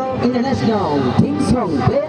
Football International, Kingston, Bay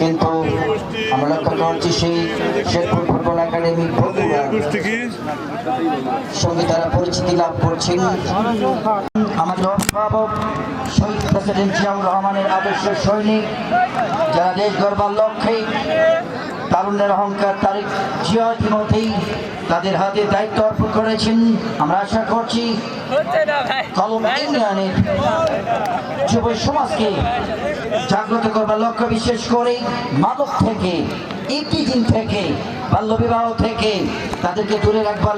কিন্তু আমরা লক্ষ্য করছি সেই শেরপুর ফুটবল একাডেমি সঙ্গে তারা পরিচিতি লাভ করছেন। আমাদের অভিভাবক শহীদ প্রেসিডেন্ট জিয়াউর রহমানের আদর্শ সৈনিক, যারা দেশ গড়বার লক্ষ্যে তারুণ্যের অহংকার তারিখ জিয়া ইতিমধ্যেই তাদের হাতে দায়িত্ব অর্পণ করেছেন। আমরা আশা করছি কলম ইউনিয়নের যুব সমাজকে জাগ্রত করবার লক্ষ্য বিশেষ করে মাদক থেকে ইটিজিং থেকে বাল্যবিবাহ থেকে তাদেরকে দূরে রাখবার